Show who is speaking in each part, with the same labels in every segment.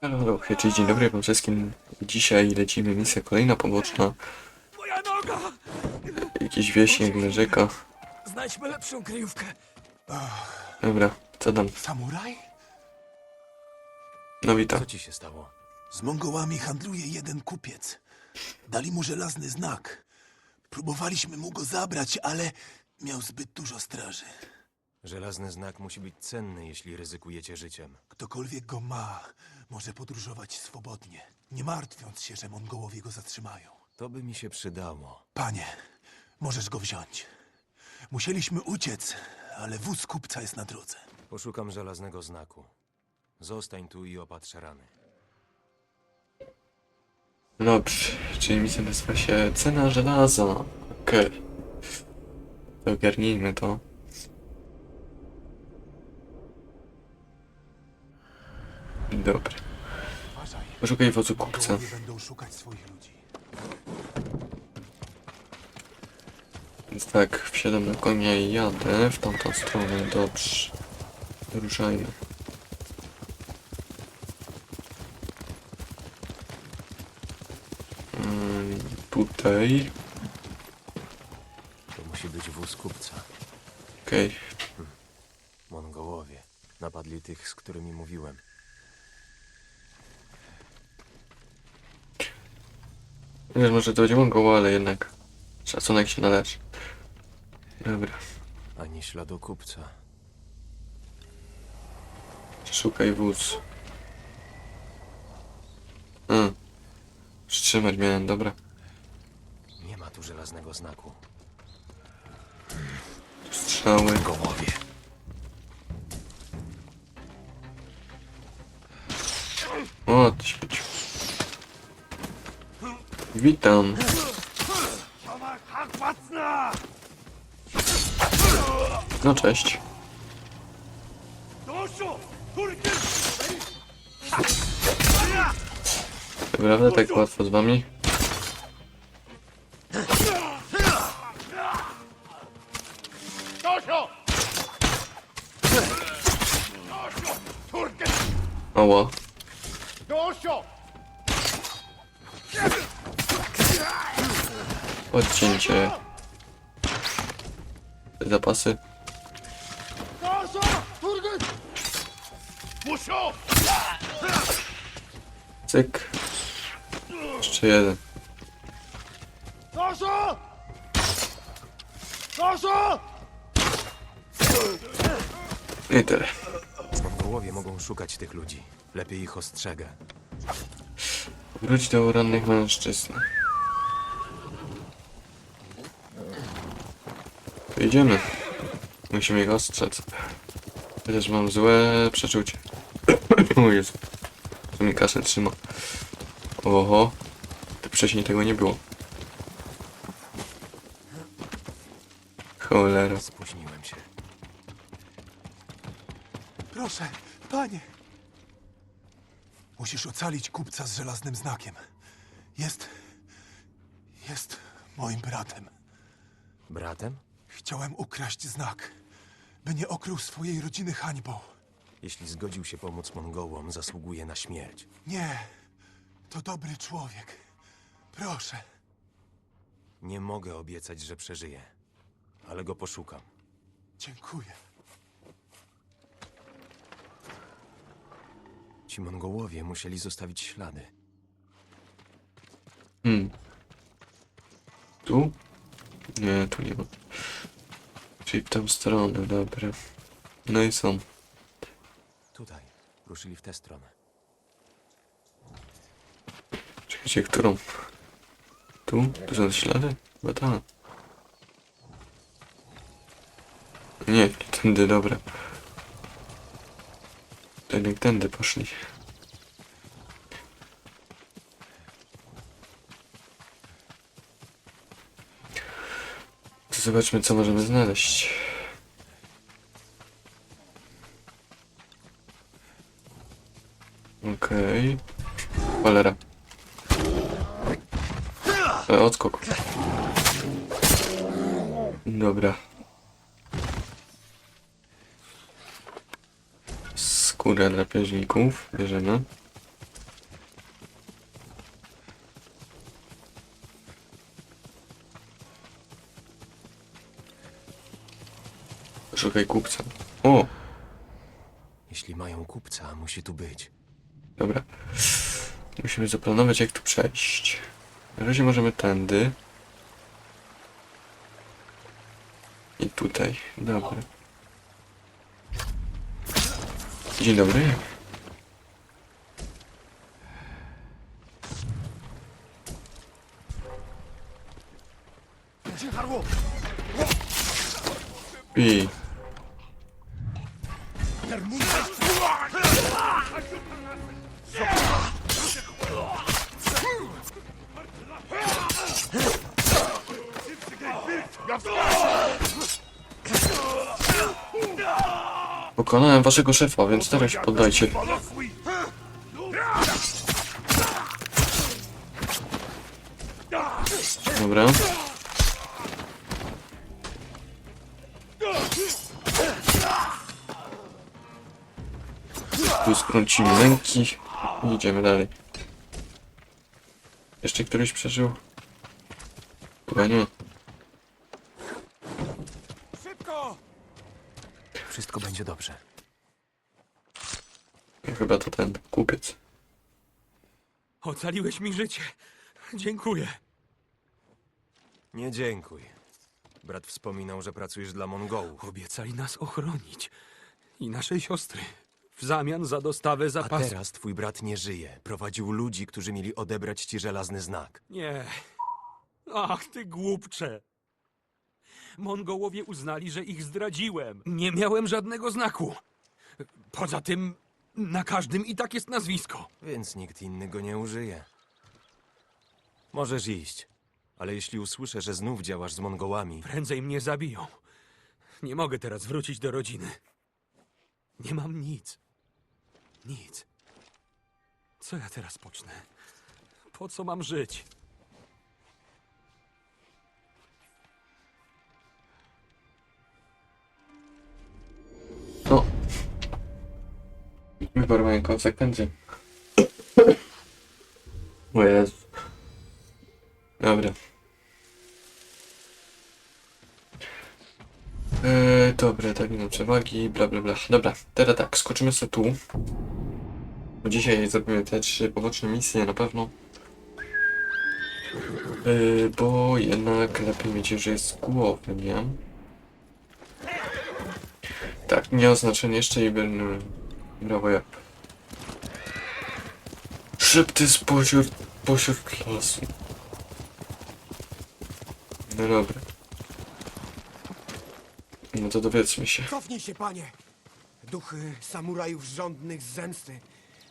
Speaker 1: Halo, halo, hej, cześć, dzień dobry wam wszystkim. Dzisiaj lecimy misja kolejna poboczna.
Speaker 2: Moja noga!
Speaker 1: Jakiś wieśniak narzeka.
Speaker 2: Znajdźmy lepszą kryjówkę.
Speaker 1: Dobra, co tam?
Speaker 3: Samuraj?
Speaker 1: No witam.
Speaker 4: Co ci się stało?
Speaker 3: Z Mongołami handluje jeden kupiec. Dali mu żelazny znak. Próbowaliśmy mu go zabrać, ale miał zbyt dużo straży.
Speaker 4: Żelazny znak musi być cenny, jeśli ryzykujecie życiem.
Speaker 3: Ktokolwiek go ma, może podróżować swobodnie, nie martwiąc się, że Mongołowie go zatrzymają.
Speaker 4: To by mi się przydało.
Speaker 3: Panie, możesz go wziąć. Musieliśmy uciec, ale wóz kupca jest na drodze.
Speaker 4: Poszukam żelaznego znaku. Zostań tu i opatrz rany.
Speaker 1: Dobrze, czyli misja nazywa się Cena żelaza. Okej. To ogarnijmy to.
Speaker 3: Uważaj,
Speaker 1: Poszukaj wozu kupca.
Speaker 3: Mongołowie będą szukać swoich ludzi.
Speaker 1: Więc tak, wsiadam na konia i jadę w tamtą stronę. Dobrze. Ruszajmy. Mm, tutaj.
Speaker 4: To musi być wóz kupca.
Speaker 1: Okej.
Speaker 4: Mongołowie. Napadli tych, z którymi mówiłem.
Speaker 1: Wiesz, może to będzie Mongoło, ale jednak szacunek się należy. Dobra,
Speaker 4: Ani śladu kupca.
Speaker 1: szukaj wóz. Hmm. Wstrzymać miałem, dobra.
Speaker 4: Nie ma tu żelaznego znaku.
Speaker 1: Strzały.
Speaker 4: Mongołowie.
Speaker 1: O, ty śmieciu. Witam. No cześć. Naprawdę tak łatwo z wami? Ała. Odcięcie. Zapasy. Cyk. Jeszcze jeden. I tyle.
Speaker 4: Mongołowie mogą szukać tych ludzi. Lepiej ich ostrzegę.
Speaker 1: Wróć do rannych mężczyzn. To idziemy. Musimy ich ostrzec. Chociaż mam złe przeczucie. o Jezu. Co mi kasę trzyma. Oho. To wcześniej tego nie było. Cholera.
Speaker 4: Spóźniłem się.
Speaker 3: Proszę, panie! Musisz ocalić kupca z żelaznym znakiem. Jest. jest moim bratem.
Speaker 4: Bratem?
Speaker 3: Chciałem ukraść znak, by nie okrył swojej rodziny hańbą.
Speaker 4: Jeśli zgodził się pomóc Mongołom, zasługuje na śmierć.
Speaker 3: Nie, to dobry człowiek. Proszę,
Speaker 4: Nie mogę obiecać, że przeżyje. Ale go poszukam.
Speaker 3: dziękuję.
Speaker 4: Ci Mongołowie musieli zostawić ślady.
Speaker 1: Hmm. Tu? Nie, tu nie ma. Czyli w tę stronę, dobra. No i są.
Speaker 4: Tutaj. Ruszyli w tę stronę.
Speaker 1: Czekajcie, którą? Tu? Tu są ślady? Chyba ta. Nie, nie tędy, dobra. To jednak tędy poszli. Zobaczmy, co możemy znaleźć. Okej. Cholera. E, odskok. Dobra. Skóra drapieżników. Bierzemy. Szukaj kupca. O,
Speaker 4: Jeśli mają kupca, musi tu być.
Speaker 1: dobra. Musimy zaplanować, jak tu przejść. Na razie możemy tędy. I tutaj. Dobra. Dzień dobry. I pokonałem waszego szefa, więc teraz się poddajcie. Dobra. Tu skrócimy ręki i idziemy dalej. Jeszcze któryś przeżył? Chyba nie.
Speaker 2: Szybko!
Speaker 4: Wszystko będzie dobrze.
Speaker 1: Chyba to ten kupiec.
Speaker 2: Ocaliłeś mi życie. Dziękuję.
Speaker 4: Nie dziękuj. Brat wspominał, że pracujesz dla Mongołów.
Speaker 2: Obiecali nas ochronić. I naszej siostry. W zamian za dostawę
Speaker 4: A
Speaker 2: zapasów.
Speaker 4: teraz twój brat nie żyje. Prowadził ludzi, którzy mieli odebrać ci żelazny znak.
Speaker 2: Nie. Ach, ty głupcze. Mongołowie uznali, że ich zdradziłem. Nie miałem żadnego znaku. Poza tym, na każdym i tak jest nazwisko.
Speaker 4: Więc nikt inny go nie użyje. Możesz iść. Ale jeśli usłyszę, że znów działasz z Mongołami,
Speaker 2: Prędzej mnie zabiją. Nie mogę teraz wrócić do rodziny. Nie mam nic. Nic. Co ja teraz pocznę? Po co mam żyć?
Speaker 1: No. Wybór mają konsekwencje. O Jezu. Dobra. Eee, dobra, tak nie mam przewagi, bla bla bla. Dobra, teraz tak, skoczymy sobie tu. Dzisiaj zrobimy te trzy poboczne misje na pewno. Eee, bo jednak lepiej mieć, że jest z głowy, nie? Tak, nie oznaczenie jeszcze i będę... Brawo ja. Szepty z pośród, pośród lasu. No dobra. No to dowiedzmy się.
Speaker 5: Cofnij się, panie! Duchy samurajów żądnych z zemsty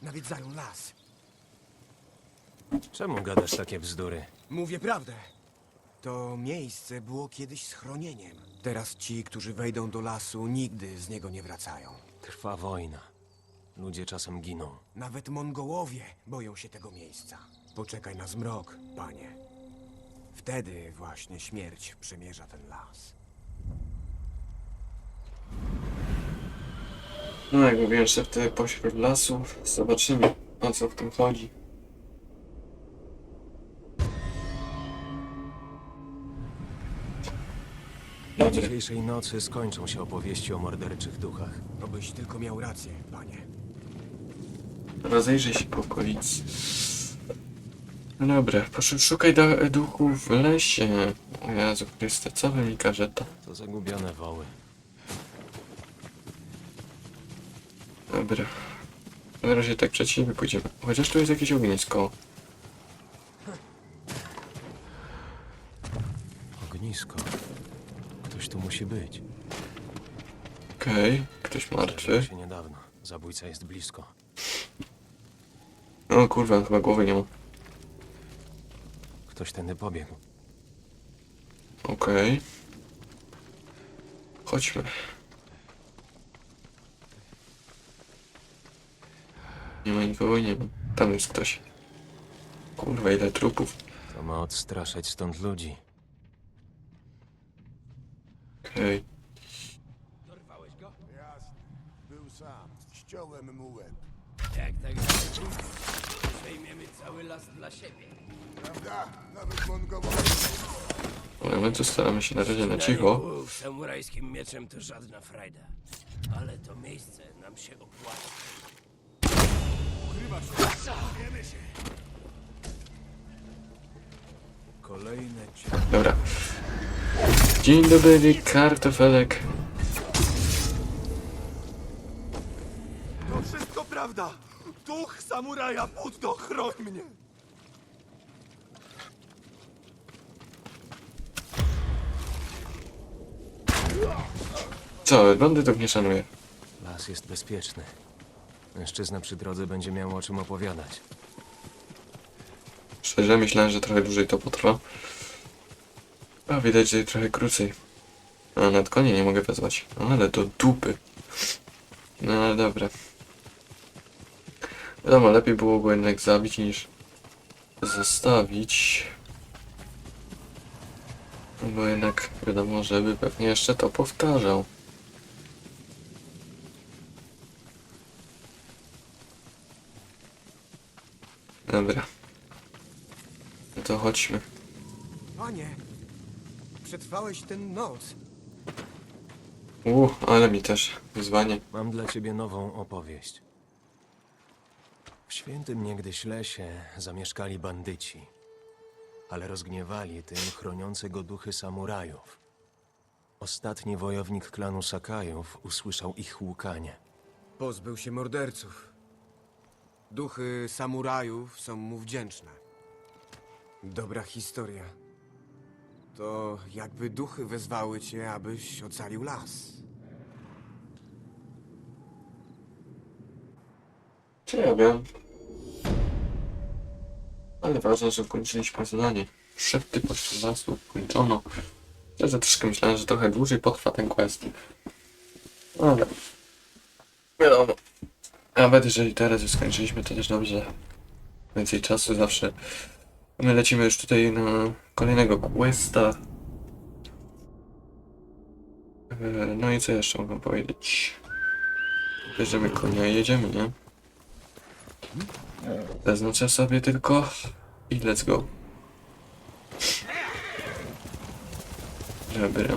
Speaker 5: nawiedzają las.
Speaker 4: czemu gadasz takie bzdury?
Speaker 5: Mówię prawdę. To miejsce było kiedyś schronieniem. Teraz ci, którzy wejdą do lasu, nigdy z niego nie wracają.
Speaker 4: Trwa wojna. Ludzie czasem giną.
Speaker 5: Nawet Mongołowie boją się tego miejsca. Poczekaj na zmrok, panie. Wtedy właśnie śmierć przemierza ten las.
Speaker 1: No jak mówiłem, szepty pośród lasu. Zobaczymy, o co w tym chodzi.
Speaker 4: Na dzisiejszej nocy skończą się opowieści o morderczych duchach.
Speaker 5: Obyś tylko miał rację, panie.
Speaker 1: Rozejrzyj się po okolicy. No dobra, poszedł szukaj duchów w lesie. O Jezu Chryste, co wy mi każete?
Speaker 4: To zagubione woły.
Speaker 1: Dobra. Na razie tak przed siebie pójdziemy. Chociaż tu jest jakieś ognisko.
Speaker 4: Ognisko. Ktoś tu musi być.
Speaker 1: Okej, ktoś
Speaker 4: Zdarzyło
Speaker 1: martwy.
Speaker 4: się niedawno. Zabójca jest blisko.
Speaker 1: O kurwa, chyba głowy nie ma.
Speaker 4: Ktoś tędy pobiegł.
Speaker 1: Okej. Chodźmy. Nie ma nikogo, nie ma. Tam jest ktoś. Kurwa, ile trupów.
Speaker 4: To ma odstraszać stąd ludzi.
Speaker 1: Okej.
Speaker 6: Był sam. Ściąłem mu łeb.
Speaker 7: Jak tak dalej przejmiemy cały las dla siebie.
Speaker 6: Prawda? Nawet Mongołowie
Speaker 1: my tu staramy się na razie na cicho.
Speaker 7: Łów samurajskim mieczem to żadna frajda. Ale to miejsce nam się opłaca.
Speaker 4: Kolejne.
Speaker 1: Dobra. Dzień dobry, kartofelek.
Speaker 3: To wszystko prawda! Duch samuraja Buddo, chroń mnie!
Speaker 1: Co, bandytów nie szanuję.
Speaker 4: Las jest bezpieczny. Mężczyzna przy drodze będzie miał o czym opowiadać.
Speaker 1: Szczerze myślałem, że trochę dłużej to potrwa. A widać, że trochę krócej. A nad konie nie mogę wezwać. Ale do dupy. No ale dobra. Wiadomo, lepiej było go jednak zabić niż zostawić. Bo jednak wiadomo, żeby pewnie jeszcze to powtarzał. Dobra. No to chodźmy.
Speaker 5: Panie, przetrwałeś tę noc.
Speaker 1: U, ale mi też wyzwanie.
Speaker 4: Mam dla ciebie nową opowieść. W świętym niegdyś lesie zamieszkali bandyci, ale rozgniewali tym chroniące go duchy samurajów. Ostatni wojownik klanu Sakajów usłyszał ich łukanie.
Speaker 5: Pozbył się morderców. Duchy samurajów są mu wdzięczne. Dobra historia. To jakby duchy wezwały cię, abyś ocalił las.
Speaker 1: Czy ja wiem? Ale ważne, że ukończyliśmy zadanie. Szepty pośród lasu kończono. Szczerze troszkę myślałem, że trochę dłużej potrwa ten quest. Ale... Wiadomo. Nawet jeżeli teraz już skończyliśmy, to też dobrze. Więcej czasu zawsze. My lecimy już tutaj na kolejnego questa. Eee, No i co jeszcze mogę powiedzieć? Bierzemy konia i jedziemy, nie? Zaznaczę sobie tylko i let's go. Dobra.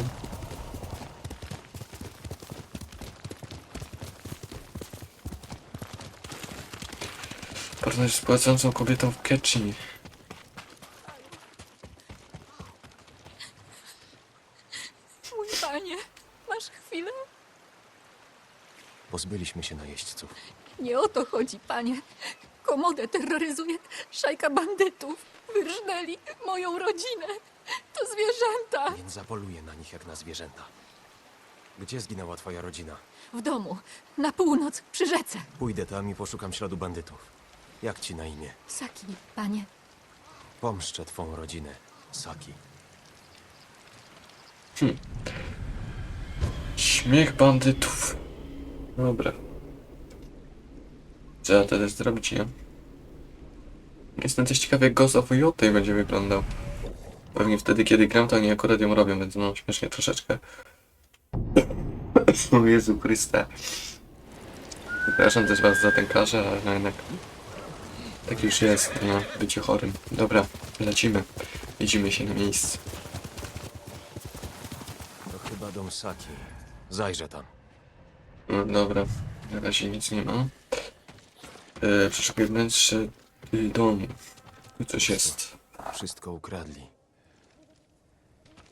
Speaker 1: Porozmawiać z płacącą kobietą w Ketchi.
Speaker 8: Mój panie, masz chwilę?
Speaker 4: Pozbyliśmy się najeźdźców,
Speaker 8: Nie o to chodzi, panie. Komodę terroryzuje szajka bandytów. Wyrżnęli moją rodzinę. To zwierzęta.
Speaker 4: więc zapoluję na nich jak na zwierzęta. Gdzie zginęła twoja rodzina?
Speaker 8: W domu, na północ, przy rzece.
Speaker 4: Pójdę tam i poszukam śladu bandytów. Jak ci na imię?
Speaker 8: Saki, panie.
Speaker 4: Pomszczę twą rodzinę, Saki.
Speaker 1: Śmiech bandytów. Dobra. Co ja teraz zrobić, nie? Jestem też ciekawy, jak Ghost of Yotei będzie wyglądał. Pewnie wtedy, kiedy gram, to oni akurat ją robią, więc no, śmiesznie troszeczkę. o Jezu Chryste. Przepraszam też was za ten karze, ale no jednak... Tak już jest, no, bycie chorym. Dobra, lecimy. Jedziemy się na miejsce.
Speaker 4: To chyba dom Saki. Zajrzę tam.
Speaker 1: No dobra, na razie nic nie ma. E, przeszukuję wnętrze y, domu. Tu coś jest.
Speaker 4: Wszystko ukradli.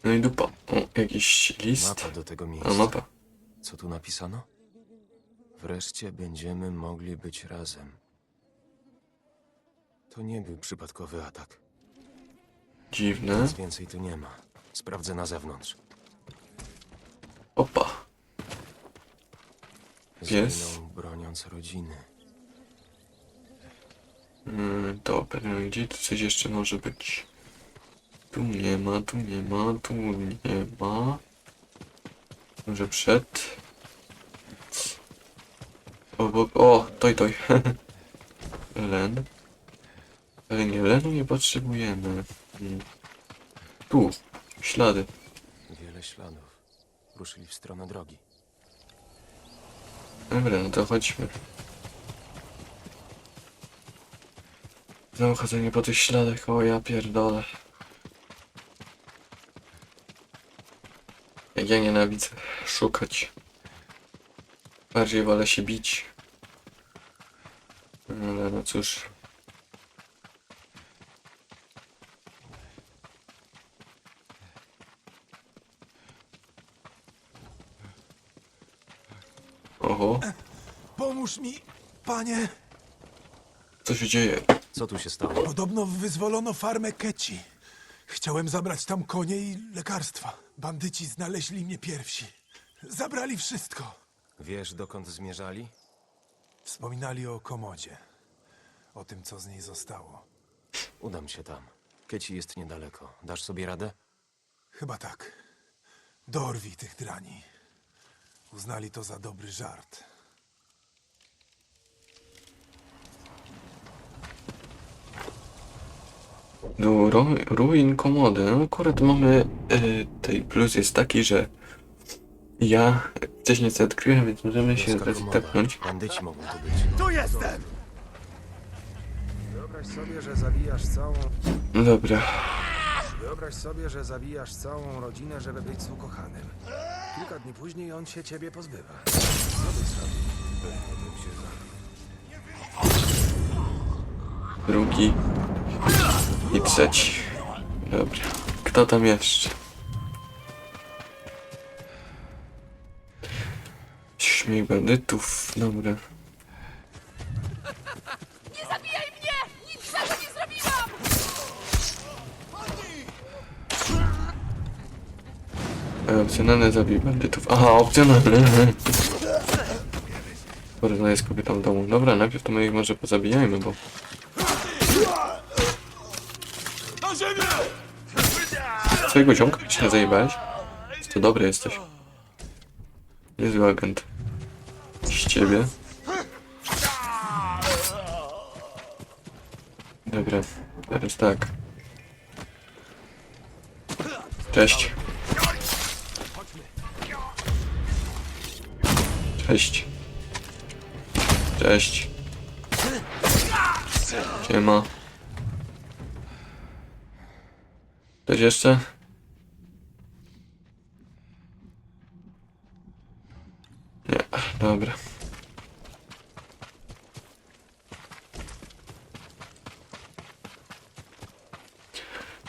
Speaker 1: No i dupa. O, jakiś list.
Speaker 4: Mapa do tego
Speaker 1: A
Speaker 4: miejsca.
Speaker 1: mapa.
Speaker 4: Co tu napisano? Wreszcie będziemy mogli być razem. To nie był przypadkowy atak.
Speaker 1: Dziwne.
Speaker 4: Nic więcej tu nie ma. Sprawdzę na zewnątrz.
Speaker 1: Opa. Pies.
Speaker 4: Zginął broniąc rodziny.
Speaker 1: Mm, dobra, gdzie tu coś jeszcze może być? Tu nie ma, tu nie ma, tu nie ma. Może przed. O, bo, o, toj, toj. Len. Ale nie, potrzebujemy. Mm. Tu, ślady.
Speaker 4: Wiele śladów. Ruszyli w stronę drogi.
Speaker 1: Dobra, no to chodźmy. Znowu chodzenie po tych śladach, o ja pierdolę. Ja nienawidzę szukać. Bardziej wolę się bić. Ale no cóż. Oho,
Speaker 3: Pomóż mi, panie.
Speaker 1: co się dzieje?
Speaker 4: Co tu się stało?
Speaker 3: Podobno wyzwolono farmę Keci. Chciałem zabrać tam konie i lekarstwa. Bandyci znaleźli mnie pierwsi. Zabrali wszystko.
Speaker 4: Wiesz, dokąd zmierzali?
Speaker 3: Wspominali o komodzie. O tym, co z niej zostało.
Speaker 4: Udam się tam. Kieci jest niedaleko. Dasz sobie radę?
Speaker 3: Chyba tak. Dorwij tych drani. Uznali to za dobry żart.
Speaker 1: Do ru ruin komody. No akurat mamy y, tej plus jest taki, że ja wcześniej co odkryłem, więc możemy się teraz tepnąć.
Speaker 4: Bandyci mogą tu być.
Speaker 3: Tu jestem!
Speaker 9: Wyobraź sobie, że zabijasz całą.
Speaker 1: Dobra.
Speaker 9: Wyobraź sobie, że zabijasz całą rodzinę, żeby być z ukochanym. Kilka dni później on się ciebie pozbywa. Co zrobił? Się.
Speaker 1: Drugi i trzeci. Dobra. Kto tam jeszcze? Śmiech bandytów. Dobra.
Speaker 8: Nie zabijaj mnie! Niczego nie zrobiłam!
Speaker 1: E, Opcjonalne zabij bandytów. Aha, opcjonalne. Porozmawiaj jest kobietą w domu. Dobra, najpierw to my ich może pozabijajmy, bo... Swojego ziomka się zajebałeś? To dobry jesteś. Niezły agent. Z ciebie. Dobra, teraz tak. Cześć. Cześć. Cześć. Siema. Ktoś jeszcze? Nie, dobra.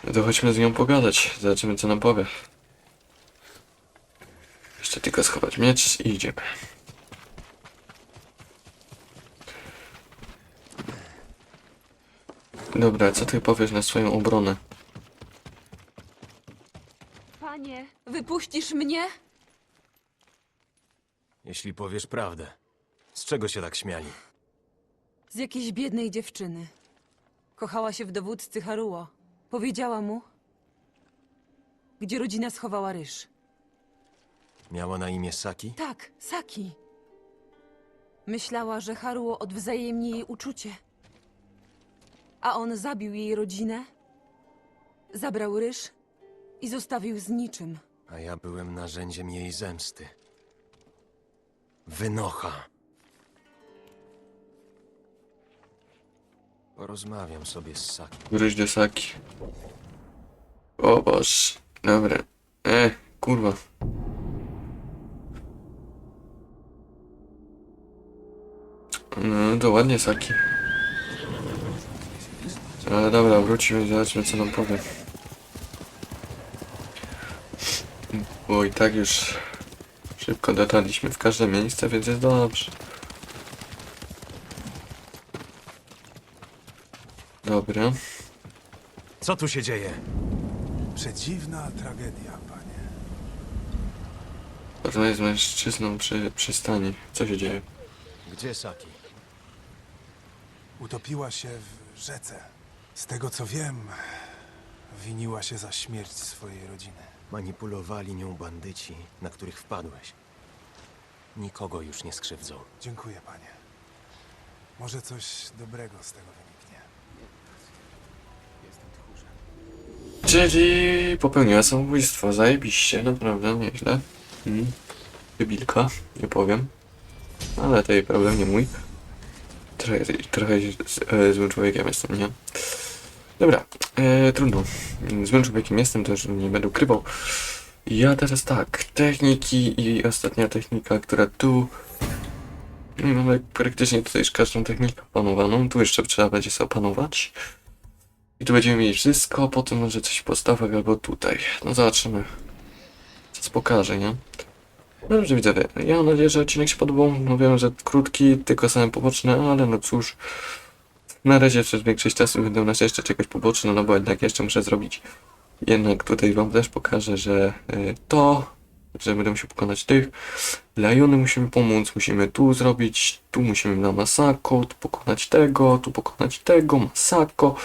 Speaker 1: No to chodźmy z nią pogadać. Zobaczymy co nam powie. Jeszcze tylko schować miecz i idziemy. Dobra, co ty powiesz na swoją obronę?
Speaker 8: Panie, wypuścisz mnie?
Speaker 4: Jeśli powiesz prawdę. Z czego się tak śmiali?
Speaker 10: Z jakiejś biednej dziewczyny. Kochała się w dowódcy Haruo. Powiedziała mu, gdzie rodzina schowała ryż.
Speaker 4: Miała na imię Saki?
Speaker 10: Tak, Saki. Myślała, że Haruo odwzajemni jej uczucie. A on zabił jej rodzinę, zabrał ryż i zostawił z niczym.
Speaker 4: A ja byłem narzędziem jej zemsty. Wynocha. Porozmawiam sobie z Saki.
Speaker 1: Wróć do Saki. O Boż. Dobra. E, kurwa. No to ładnie Saki. Ale dobra, wrócimy i zobaczmy co nam powie. Bo i tak już szybko dotarliśmy w każde miejsce, więc jest dobrze. Dobra.
Speaker 4: Co tu się dzieje?
Speaker 3: Przedziwna tragedia, panie.
Speaker 1: Porozmawiaj z mężczyzną przy przystani. Co się dzieje?
Speaker 4: Gdzie Saki?
Speaker 3: Utopiła się w rzece. Z tego co wiem, winiła się za śmierć swojej rodziny.
Speaker 4: Manipulowali nią bandyci, na których wpadłeś. Nikogo już nie skrzywdzą.
Speaker 3: Dziękuję, panie. Może coś dobrego z tego wyniknie.
Speaker 1: Czyli popełniła samobójstwo. Zajebiście, naprawdę, nieźle. Mm. Wybilka, nie powiem. Ale to jej problem, nie mój. Trochę, trochę z, e, złym człowiekiem jestem, nie? Dobra, e, trudno. Złym człowiekiem jestem, już nie będę ukrywał. Ja teraz tak, techniki i ostatnia technika, która tu... No mamy praktycznie tutaj już każdą technikę opanowaną. Tu jeszcze trzeba będzie sobie opanować. I tu będziemy mieli wszystko, potem może coś w postawach albo tutaj. No zobaczymy. Co pokaże, nie? No dobrze widzowie, ja mam nadzieję, że odcinek się podobał. No wiem, że krótki, tylko same poboczne, ale no cóż. Na razie przez większość czasu będą nas jeszcze czekać poboczne, no bo jednak jeszcze muszę zrobić. Jednak tutaj wam też pokażę, że y, to, że będę musiał pokonać tych. Lajony musimy pomóc, musimy tu zrobić, tu musimy na Masako, tu pokonać tego, tu pokonać tego, Masako.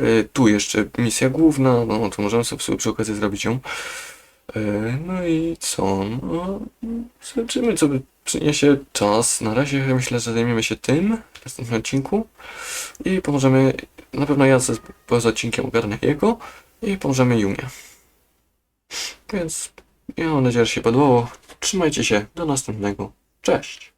Speaker 1: Y, tu jeszcze misja główna, no to możemy sobie przy okazji zrobić ją. E, No i co? No, zobaczymy, co by przyniesie czas. Na razie myślę, że zajmiemy się tym w następnym odcinku i pomożemy. Na pewno ja ze, poza odcinkiem ogarnę jego i pomożemy Jumie. Więc ja mam nadzieję, że się podobało. Trzymajcie się. Do następnego. Cześć!